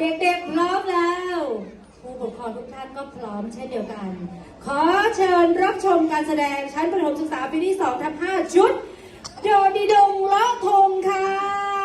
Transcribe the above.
เด็กๆพร้อมแล้ว ผู้ปกครองทุกท่านก็พร้อมเช่นเดียวกัน ขอเชิญรับชมการแสดงชั้นประถมศึกษาปีที่2ทับ5ชุด โดดีดงเลาะทงค่ะ